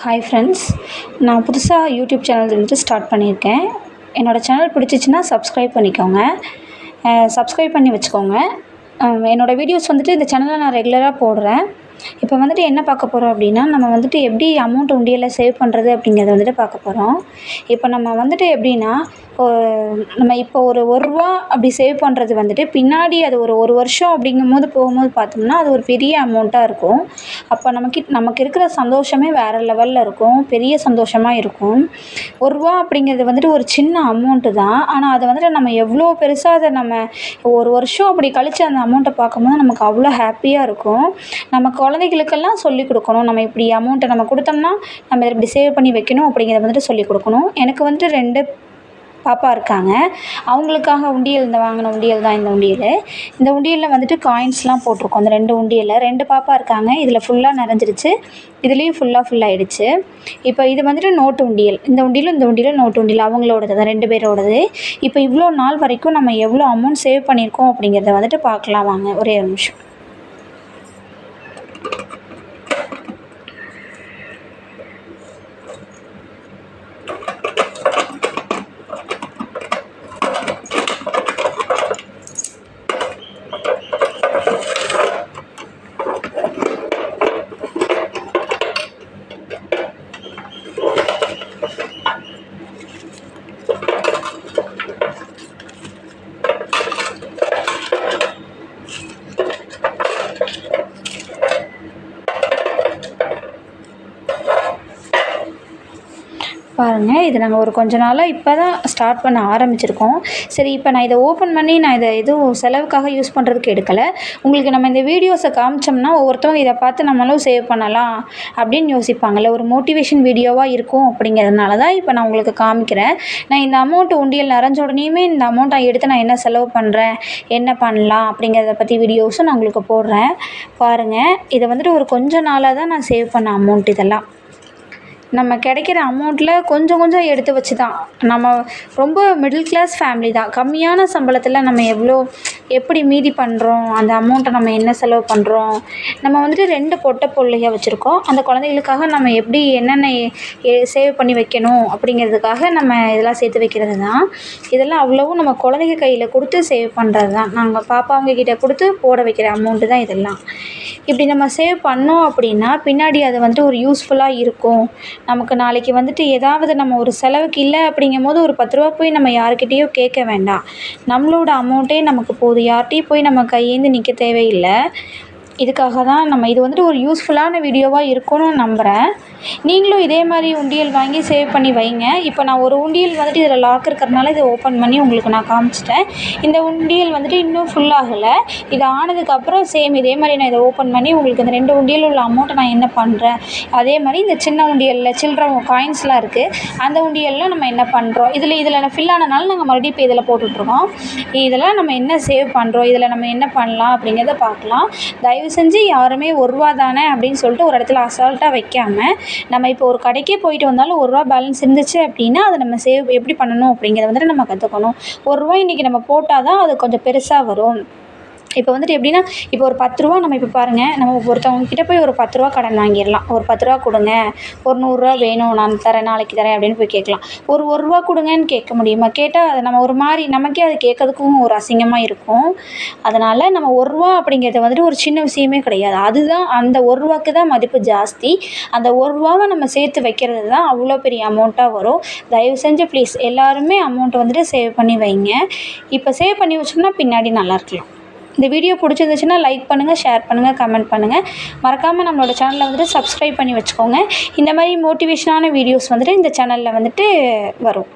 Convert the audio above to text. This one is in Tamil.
ஹாய் ஃப்ரெண்ட்ஸ் நான் புதுசாக யூடியூப் சேனல் வந்துட்டு ஸ்டார்ட் பண்ணியிருக்கேன். என்னோடய சேனல் பிடிச்சிச்சின்னா சப்ஸ்கிரைப் பண்ணிக்கோங்க. சப்ஸ்கிரைப் பண்ணி வச்சுக்கோங்க. என்னோடய வீடியோஸ் வந்துட்டு இந்த சேனலில் நான் ரெகுலராக போடுறேன். இப்போ வந்துட்டு என்ன பார்க்க போகிறோம் அப்படின்னா நம்ம வந்துட்டு எப்படி அமௌண்ட் உண்டியலில் சேவ் பண்ணுறது அப்படிங்கிறத வந்துட்டு பார்க்க போகிறோம் இப்போ நம்ம வந்துட்டு எப்படின்னா நம்ம இப்போ ஒரு ஒரு ரூபா அப்படி சேவ் பண்ணுறது வந்துட்டு பின்னாடி அது ஒரு ஒரு வருஷம் அப்படிங்கும்போது போகும்போது பார்த்தோம்னா அது ஒரு பெரிய அமௌண்ட்டாக இருக்கும். அப்போ நமக்கு நமக்கு இருக்கிற சந்தோஷமே வேறு லெவலில் இருக்கும். பெரிய சந்தோஷமாக இருக்கும். ஒரு ரூபா அப்படிங்கிறது வந்துட்டு ஒரு சின்ன அமௌண்ட்டு தான். ஆனால் அதை வந்துட்டு நம்ம எவ்வளோ பெருசாக அதை நம்ம ஒரு வருஷம் அப்படி கழித்து அந்த அமௌண்ட்டை பார்க்கும்போது நமக்கு அவ்வளோ ஹாப்பியாக இருக்கும். நமக்கு குழந்தைகளுக்கெல்லாம் சொல்லிக் கொடுக்கணும். நம்ம இப்படி அமௌண்ட்டை நம்ம கொடுத்தோம்னா நம்ம இதை இப்படி சேவ் பண்ணி வைக்கணும் அப்படிங்கிறத வந்துட்டு சொல்லிக் கொடுக்கணும். எனக்கு வந்துட்டு ரெண்டு பாப்பா இருக்காங்க. அவங்களுக்காக உண்டியல் இந்த வாங்கின உண்டியல் தான் இந்த உண்டியல். இந்த உண்டியலில் வந்துட்டு காயின்ஸ்லாம் போட்டிருக்கோம். அந்த ரெண்டு உண்டியலில் ரெண்டு பாப்பா இருக்காங்க. இதில் ஃபுல்லாக நிறைஞ்சிருச்சு. இதுலேயும் ஃபுல்லாக ஃபுல்லாகிடுச்சு இப்போ இது வந்துட்டு நோட்டு உண்டியல். இந்த உண்டியலும் இந்த உண்டியலும் நோட்டு உண்டியல். அவங்களோடது தான் ரெண்டு பேரோடது. இப்போ இவ்வளோ நாள் வரைக்கும் நம்ம எவ்வளோ அமௌண்ட் சேவ் பண்ணியிருக்கோம் அப்படிங்கிறத வந்துட்டு பார்க்கலாம். வாங்க ஒரே ஒரு நிமிஷம். பாருங்கள் இது நாங்கள் ஒரு கொஞ்ச நாளாக இப்போ தான் ஸ்டார்ட் பண்ண ஆரம்பிச்சிருக்கோம். சரி இப்போ நான் இதை ஓப்பன் பண்ணி நான் இதை எதுவும் செலவுக்காக யூஸ் பண்ணுறதுக்கு எடுக்கலை. உங்களுக்கு நம்ம இந்த வீடியோஸை காமிச்சோம்னா ஒவ்வொருத்தவங்க இதை பார்த்து நம்மளும் சேவ் பண்ணலாம் அப்படின்னு யோசிப்பாங்கள்ல ஒரு மோட்டிவேஷன் வீடியோவாக இருக்கும் அப்படிங்கிறதுனால தான் இப்போ நான் உங்களுக்கு காமிக்கிறேன். நான் இந்த அமௌண்ட் உண்டியல் நிறைஞ்ச உடனேயுமே இந்த அமௌண்ட்டை எடுத்து நான் என்ன செலவு பண்ணுறேன் என்ன பண்ணலாம் அப்படிங்கிறத பற்றி வீடியோஸும் நான் உங்களுக்கு போடுறேன். பாருங்கள் இதை வந்துட்டு ஒரு கொஞ்ச நாளாக தான் நான் சேவ் பண்ண அமௌண்ட் இதெல்லாம். நம்ம கிடைக்கிற அமௌண்ட்டில் கொஞ்சம் கொஞ்சம் எடுத்து வச்சு தான் நம்ம ரொம்ப மிடில் கிளாஸ் ஃபேமிலி தான். கம்மியான சம்பளத்தில் நம்ம எவ்வளோ எப்படி மீதி பண்ணுறோம் அந்த அமௌண்ட்டை நம்ம என்ன செலவு பண்ணுறோம் நம்ம வந்துட்டு ரெண்டு பொட்டை பிள்ளைக வச்சுருக்கோம். அந்த குழந்தைகளுக்காக நம்ம எப்படி என்னென்ன சேவ் பண்ணி வைக்கணும் அப்படிங்கிறதுக்காக நம்ம இதெல்லாம் சேர்த்து வைக்கிறது தான் இதெல்லாம் அவ்வளவும் நம்ம குழந்தைங்க கையில் கொடுத்து சேவ் பண்ணுறது தான் நாங்கள் பாப்பாவங்க கிட்டே கொடுத்து போட வைக்கிற அமௌண்ட்டு தான் இதெல்லாம். இப்படி நம்ம சேவ் பண்ணோம் அப்படின்னா பின்னாடி அது வந்துட்டு ஒரு யூஸ்ஃபுல்லாக இருக்கும். நமக்கு நாளைக்கு வந்துட்டு ஏதாவது நம்ம ஒரு செலவுக்கு இல்லை அப்படிங்கும்போது ஒரு பத்து ரூபா போய் நம்ம யாருக்கிட்டேயோ கேட்க வேண்டாம். நம்மளோட அமௌண்ட்டே நமக்கு போதும். யார்கிட்டையும் போய் நம்ம கையேந்தி நிற்க தேவையில்லை. இதுக்காக தான் நம்ம இது வந்துட்டு ஒரு யூஸ்ஃபுல்லான வீடியோவாக இருக்கும்னு நம்புகிறேன் நீங்களும் இதே மாதிரி உண்டியல் வாங்கி சேவ் பண்ணி வைங்க. இப்போ நான் ஒரு உண்டியல் வந்துட்டு இதில் லாக் இருக்கிறதுனால இதை ஓப்பன் பண்ணி உங்களுக்கு நான் காமிச்சிட்டேன். இந்த உண்டியல் வந்துட்டு இன்னும் ஃபுல் ஆகலை. இது ஆனதுக்கப்புறம் சேம் இதே மாதிரி நான் இதை ஓப்பன் பண்ணி உங்களுக்கு இந்த ரெண்டு உண்டியல் உள்ள அமௌண்ட்டை நான் என்ன பண்ணுறேன் அதே மாதிரி இந்த சின்ன உண்டியலில் சில்லற காயின்ஸ்லாம் இருக்குது அந்த உண்டியலில் நம்ம என்ன பண்ணுறோம் இதில் இதில் நான் ஃபில் ஆனனால நாங்கள் மறுபடியும் இப்போ இதில் போட்டுட்ருக்கோம். இதெல்லாம் நம்ம என்ன சேவ் பண்ணுறோம் இதில் நம்ம என்ன பண்ணலாம்? அப்படிங்கிறத பார்க்கலாம். தயவு தயவு செஞ்சு யாருமே ஒரு ரூபா தானே அப்படின்னு சொல்லிட்டு ஒரு இடத்துல அசால்ட்டாக வைக்காமல் நம்ம இப்போ ஒரு கடைக்கே போயிட்டு வந்தாலும் ஒரு ரூபா பேலன்ஸ் இருந்துச்சு அப்படின்னா அதை நம்ம சேவ் எப்படி பண்ணணும் அப்படிங்கிறத வந்துட்டு நம்ம கற்றுக்கணும் ஒரு ரூபா இன்றைக்கி நம்ம போட்டால் தான் அது கொஞ்சம் பெருசாக வரும். இப்போ வந்துட்டு எப்படின்னா இப்போ ஒரு பத்து ரூபா நம்ம இப்போ பாருங்கள் நம்ம ஒருத்தவங்க கிட்டே போய் ஒரு பத்து ரூபா கடன் வாங்கிடலாம். ஒரு பத்து ரூபா கொடுங்க ஒரு நூறுரூவா வேணும் நான் தரேன் நாளைக்கு தரேன் அப்படின்னு போய் கேட்கலாம். ஒரு ஒரு ரூபா கொடுங்கன்னு கேட்க முடியுமா? கேட்டால் அதை நம்ம ஒரு மாதிரி நமக்கே அது கேட்கறதுக்கும் ஒரு அசிங்கமாக இருக்கும். அதனால் நம்ம ஒரு ரூபா அப்படிங்கிறது வந்துட்டு ஒரு சின்ன விஷயமே கிடையாது. அதுதான் அந்த ஒரு ரூபாக்கு தான் மதிப்பு ஜாஸ்தி. அந்த ஒரு ரூபாவை நம்ம சேர்த்து வைக்கிறது தான் அவ்வளோ பெரிய அமௌண்ட்டாக வரும். தயவு செஞ்சு ப்ளீஸ் எல்லாருமே அமௌண்ட்டை வந்துட்டு சேவ் பண்ணி வைங்க. இப்போ சேவ் பண்ணி வச்சோம்னா பின்னாடி நல்லா இருக்கலாம். இந்த வீடியோ பிடிச்சிருந்துச்சுன்னா லைக் பண்ணுங்கள் ஷேர் பண்ணுங்கள் கமெண்ட் பண்ணுங்கள் மறக்காமல் நம்மளோட சேனலை வந்துட்டு சப்ஸ்கிரைப் பண்ணி வச்சுக்கோங்க. இந்த மாதிரி மோட்டிவேஷனான வீடியோஸ் வந்துட்டு இந்த சேனலில் வந்துட்டு வரும்.